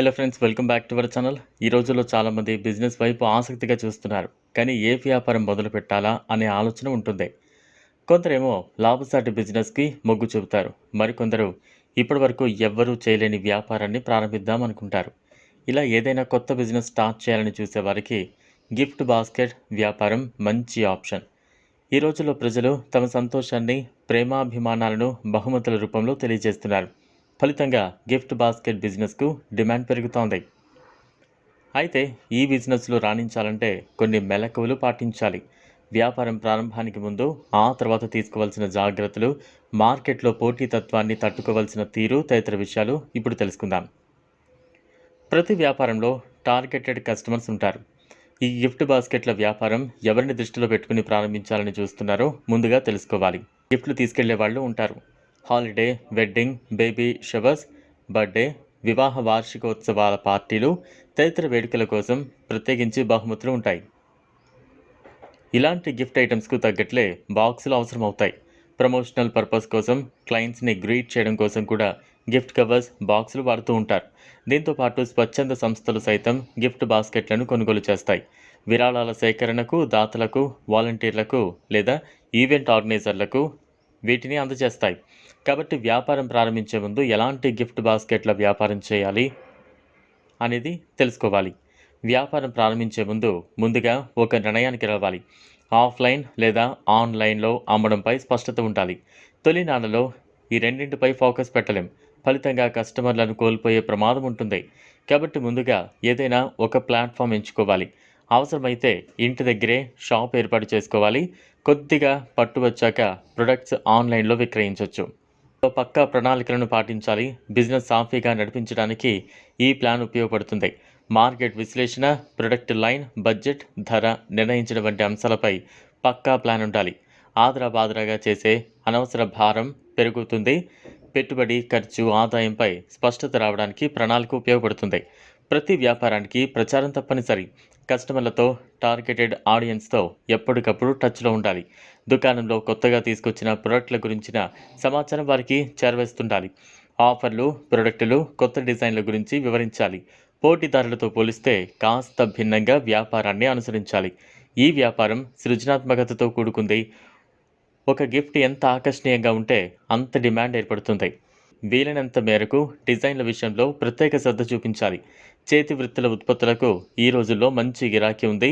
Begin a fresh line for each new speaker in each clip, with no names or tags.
Hello friends welcome back to our channel ఈ రోజుల్లో చాలామంది బిజినెస్ వైపు ఆసక్తిగా చూస్తున్నారు. కానీ ఏ వ్యాపారం మొదలు పెట్టాలా అనే ఆలోచన ఉంటుంది. కొందరేమో లాభసాటి బిజినెస్కి మొగ్గు చూపుతారు. మరికొందరు ఇప్పటివరకు ఎవ్వరూ చేయలేని వ్యాపారాన్ని ప్రారంభిద్దాం అనుకుంటారు. ఇలా ఏదైనా కొత్త బిజినెస్ స్టార్ట్ చేయాలని చూసే వారికి గిఫ్ట్ బాస్కెట్ వ్యాపారం మంచి ఆప్షన్ ఈ రోజుల్లో ప్రజలు తమ సంతోషాన్ని ప్రేమాభిమానాలను బహుమతుల రూపంలో తెలియజేస్తున్నారు. ఫలితంగా గిఫ్ట్ బాస్కెట్ బిజినెస్కు డిమాండ్ పెరుగుతోంది. అయితే ఈ బిజినెస్లో రాణించాలంటే కొన్ని మెలకువలు పాటించాలి. వ్యాపారం ప్రారంభానికి ముందు ఆ తర్వాత తీసుకోవాల్సిన జాగ్రత్తలు మార్కెట్లో పోటీతత్వాన్ని తట్టుకోవాల్సిన తీరు తదితర విషయాలు ఇప్పుడు తెలుసుకుందాం. ప్రతి వ్యాపారంలో టార్గెటెడ్ కస్టమర్స్ ఉంటారు. ఈ గిఫ్ట్ బాస్కెట్ల వ్యాపారం ఎవరిని దృష్టిలో పెట్టుకుని ప్రారంభించాలని చూస్తున్నారో ముందుగా తెలుసుకోవాలి. గిఫ్ట్లు తీసుకెళ్ళే వాళ్ళు ఉంటారు. Holiday wedding baby showers birthday వివాహ వార్షికోత్సవాల పార్టీలు తదితర వేడుకల కోసం ప్రత్యేకించి బహుమతులు ఉంటాయి. ఇలాంటి గిఫ్ట్ ఐటమ్స్కు తగ్గట్లే బాక్సులు అవసరమవుతాయి. ప్రమోషనల్ పర్పస్ కోసం క్లయింట్స్ని గ్రీట్ చేయడం కోసం కూడా గిఫ్ట్ కవర్స్ బాక్సులు వాడుతూ ఉంటారు. దీంతో పాటు స్వచ్ఛంద సంస్థలు సైతం గిఫ్ట్ బాస్కెట్లను కొనుగోలు చేస్తాయి. విరాళాల సేకరణకు దాతలకు వాలంటీర్లకు లేదా ఈవెంట్ ఆర్గనైజర్లకు వీటిని అందజేస్తాయి. కాబట్టి వ్యాపారం ప్రారంభించే ముందు ఎలాంటి గిఫ్ట్ బాస్కెట్ల వ్యాపారం చేయాలి అనేది తెలుసుకోవాలి. వ్యాపారం ప్రారంభించే ముందు ముందుగా ఒక నిర్ణయానికి రావాలి. ఆఫ్లైన్ లేదా ఆన్లైన్లో అమ్మడంపై స్పష్టత ఉండాలి. తొలి నాళ్ళలో ఈ రెండింటిపై ఫోకస్ పెట్టలేం. ఫలితంగా కస్టమర్లను కోల్పోయే ప్రమాదం ఉంటుంది. కాబట్టి ముందుగా ఏదైనా ఒక ప్లాట్ఫామ్ ఎంచుకోవాలి. అవసరమైతే ఇంటి దగ్గరే షాప్ ఏర్పాటు చేసుకోవాలి. కొద్దిగా పట్టు వచ్చాక ప్రొడక్ట్స్ ఆన్లైన్లో విక్రయించవచ్చు పక్కా ప్రణాళికలను పాటించాలి. బిజినెస్ సాఫీగా నడిపించడానికి ఈ ప్లాన్ ఉపయోగపడుతుంది. మార్కెట్ విశ్లేషణ ప్రొడక్ట్ లైన్ బడ్జెట్ ధర నిర్ణయించడం వంటి అంశాలపై పక్కా ప్లాన్ ఉండాలి. ఆదరా బాదరాగా చేసే అనవసర భారం పెరుగుతుంది. పెట్టుబడి ఖర్చు ఆదాయంపై స్పష్టత రావడానికి ప్రణాళిక ఉపయోగపడుతుంది. ప్రతి వ్యాపారానికి ప్రచారం తప్పనిసరి. కస్టమర్లతో టార్గెటెడ్ ఆడియన్స్తో ఎప్పటికప్పుడు టచ్లో ఉండాలి. దుకాణంలో కొత్తగా తీసుకొచ్చిన ప్రొడక్ట్ల గురించిన సమాచారం వారికి చేరవేస్తుండాలి. ఆఫర్లు ప్రొడక్టులు కొత్త డిజైన్ల గురించి వివరించాలి. పోటీదారులతో పోలిస్తే కాస్త భిన్నంగా వ్యాపారాన్ని అనుసరించాలి. ఈ వ్యాపారం సృజనాత్మకతతో కూడుకుంది. ఒక గిఫ్ట్ ఎంత ఆకర్షణీయంగా ఉంటే అంత డిమాండ్ ఏర్పడుతుంది. వీలైనంత మేరకు డిజైన్ల విషయంలో ప్రత్యేక శ్రద్ధ చూపించాలి. చేతి వృత్తుల ఉత్పత్తులకు ఈ రోజుల్లో మంచి గిరాకీ ఉంది.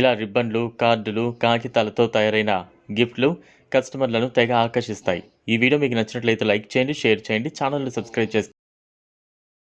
ఇలా రిబ్బన్లు కార్డులు కాగితాలతో తయారైన గిఫ్ట్లు కస్టమర్లను తెగ ఆకర్షిస్తాయి. ఈ వీడియో మీకు నచ్చినట్లయితే లైక్ చేయండి షేర్ చేయండి ఛానల్ని సబ్స్క్రైబ్ చేసుకోండి